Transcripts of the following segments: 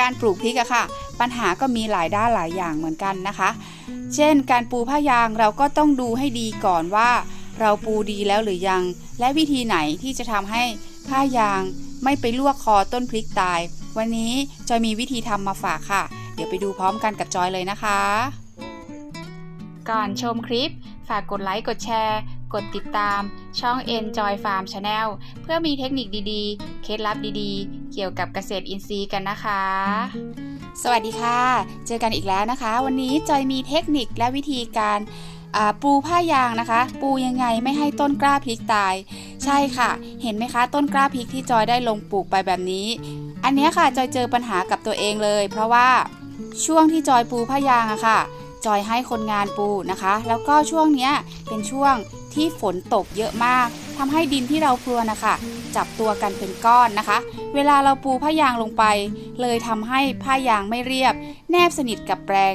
การปลูกพริกอะค่ะ ปัญหาก็มีหลายด้านหลายอย่างเหมือนกันนะคะ เช่น การปูผ้ายางเราก็ต้องดูให้ดีก่อนว่า เราปูดีแล้วหรือยัง และวิธีไหนที่จะทำให้ผ้ายางไม่ไปลวกคอต้นพริกตาย วันนี้จอยมีวิธีทำมาฝากค่ะ เดี๋ยวไปดูพร้อมกันกับจอยเลยนะคะ ก่อนชมคลิป ฝากกดไลค์กดแชร์ กดติดตาม ช่อง Enjoy Farm Channel เพื่อมีเทคนิคดีๆ เคล็ดลับดีๆ เกี่ยวกับเกษตรอินทรีย์กันนะคะ สวัสดีค่ะ เจอกันอีกแล้วนะคะ วันนี้จอยมีเทคนิคและวิธีการปูผ้ายางนะคะ ปูยังไงไม่ให้ต้นกล้าพริกตาย ใช่ค่ะ เห็นไหมคะ ต้นกล้าพริกที่จอยได้ลงปลูกไปแบบนี้ อันนี้ค่ะจอยเจอปัญหากับตัวเองเลย เพราะว่าช่วงที่จอยปูผ้ายางอะค่ะ จอยให้คนงานปูนะคะ แล้วก็ช่วงนี้เป็นช่วงที่ฝนตกเยอะมากทำให้ดินที่เราพรวนนะคะจับตัวกันเป็นก้อนนะคะ เวลาเราปูผ้ายางลงไป เลยทำให้ผ้ายางไม่เรียบ แนบสนิทกับแปลง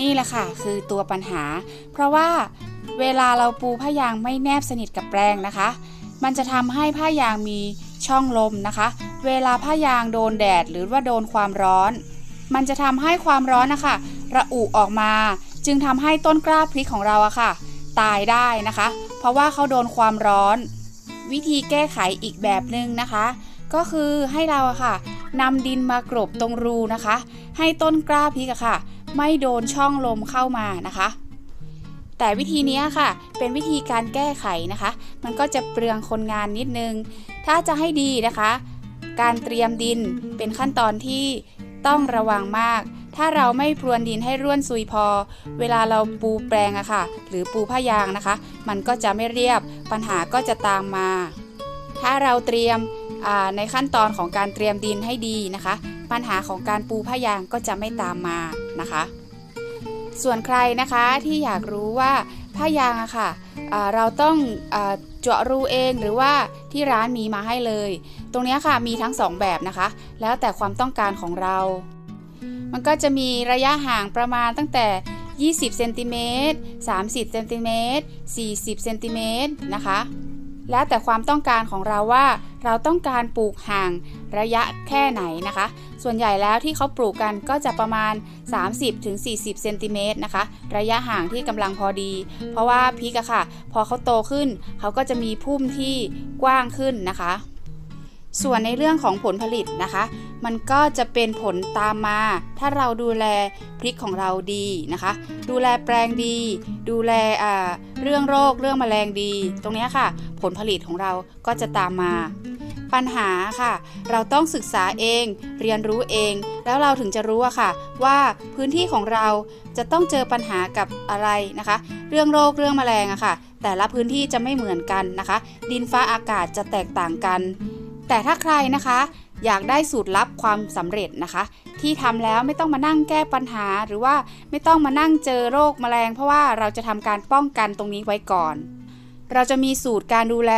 นี่แหละค่ะ คือตัวปัญหา เพราะว่าเวลาเราปูผ้ายางไม่แนบสนิทกับแปลงนะคะ มันจะทำให้ผ้ายางมีช่องลมนะคะ เวลาผ้ายางโดนแดดหรือว่าโดนความร้อน มันจะทำให้ความร้อนนะคะ ระอุออกมา จึงทำให้ต้นกล้าพริกของเราอะค่ะ ตายได้นะคะ เพราะว่าเขาโดนความร้อน วิธีแก้ไขอีกแบบหนึ่งนะคะ ก็คือให้เราอะค่ะนำดินมากรบตรงรูนะคะ ให้ต้นกล้าพริกอะค่ะ ไม่โดนช่องลมเข้ามานะคะแต่วิธีนี้ค่ะ เป็นวิธีการแก้ไขนะคะ มันก็จะเปลืองคนงานนิดนึง ถ้าจะให้ดีนะคะ การเตรียมดินเป็นขั้นตอนที่ต้องระวังมาก ถ้าเราไม่พรวนดินให้ร่วนซุยพอ เวลาเราปูแปลงอะค่ะ หรือปูผ้ายางนะคะ มันก็จะไม่เรียบปัญหาก็จะตามมา ถ้าเราเตรียมในขั้นตอนของการเตรียมดินให้ดีนะคะ ปัญหาของการปูผ้ายางก็จะไม่ตามมานะคะ ส่วนใครนะคะที่อยากรู้ว่าผ้ายางอะค่ะเราต้องเจาะรูเองหรือว่าที่ร้านมีมาให้เลย ตรงนี้ค่ะมีทั้ง 2 แบบนะคะ แล้วแต่ความต้องการของเรา มันก็จะมีระยะห่างประมาณตั้งแต่ 20เซนติเมตร30เซนติเมตร40เซนติเมตรนะคะ แล้วแต่ความต้องการของเราว่าเราต้องการปลูกห่างระยะแค่ไหนนะคะ ส่วนใหญ่แล้วที่เขาปลูกกันก็จะประมาณ 30-40เซนติเมตรนะคะ ระยะห่างที่กำลังพอดี เพราะว่าพริกอะค่ะ พอเขาโตขึ้น เขาก็จะมีพุ่มที่กว้างขึ้นนะคะ ส่วนในเรื่องของผลผลิตนะคะ มันก็จะเป็นผลตามมา ถ้าเราดูแลพริกของเราดีนะคะ ดูแลแปลงดี ดูแลเรื่องโรคเรื่องแมลงดี ตรงนี้ค่ะ ผลผลิตของเราก็จะตามมา ปัญหาค่ะ เราต้องศึกษาเอง เรียนรู้เอง แล้วเราถึงจะรู้อะค่ะ ว่าพื้นที่ของเราจะต้องเจอปัญหากับอะไรนะคะ เรื่องโรคเรื่องแมลงอะค่ะ แต่ละพื้นที่จะไม่เหมือนกันนะคะ ดินฟ้าอากาศจะแตกต่างกัน แต่ถ้าใครนะคะอยากได้สูตรลับความสำเร็จนะคะ ที่ทำแล้วไม่ต้องมานั่งแก้ปัญหา หรือว่าไม่ต้องมานั่งเจอโรคแมลง เพราะว่าเราจะทำการป้องกันตรงนี้ไว้ก่อน เราจะมีสูตรการดูแล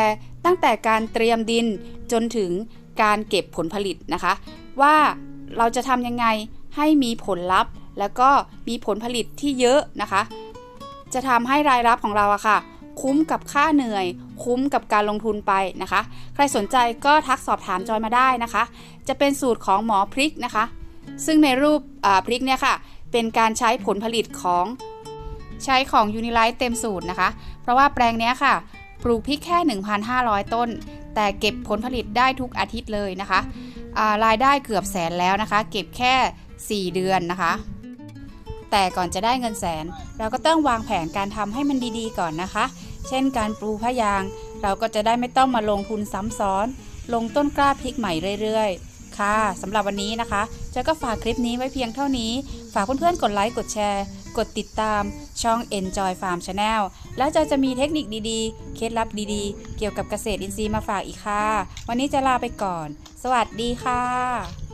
ตั้งแต่การเตรียมดินจนถึงการเก็บผลผลิตนะคะ ว่าเราจะทำยังไงให้มีผลลัพธ์ แล้วก็มีผลผลิตที่เยอะนะคะ จะทำให้รายรับของเราอะค่ะ คุ้มกับค่าเหนื่อย คุ้มกับการลงทุนไปนะคะ ใครสนใจก็ทักสอบถามจอยมาได้นะคะ จะเป็นสูตรของหมอพริกนะคะ ซึ่งในรูปพริกเนี่ยค่ะ เป็นการใช้ผลผลิตของใช้ของยูนิไลท์เต็มสูตรนะคะ เพราะว่าแปลงนี้ค่ะ ปลูกพริกแค่ 1,500 ต้น แต่เก็บผลผลิตได้ทุกอาทิตย์เลยนะคะรายได้เกือบแสนแล้วนะคะ เก็บแค่ 4 เดือนนะคะ แต่ก่อนจะได้เงินแสน เราก็ต้องวางแผนการทำให้มันดีๆ ก่อนนะคะ เช่นการปลูกพะยาง เราก็จะได้ไม่ต้องมาลงทุนซ้ำซ้อน ลงต้นกล้าพริกใหม่เรื่อยๆ ค่ะสำหรับวันนี้นะคะเจ้าก็ฝากคลิปนี้ไว้เพียงเท่านี้ ฝากเพื่อนๆ กดไลค์ กดแชร์ กดติดตาม ช่อง Enjoy Farm Channel แล้วจะจะมีเทคนิคดีๆ เคล็ดลับดีๆ เกี่ยวกับเกษตรอินทรีย์มาฝากอีกค่ะ วันนี้จะลาไปก่อน สวัสดีค่ะ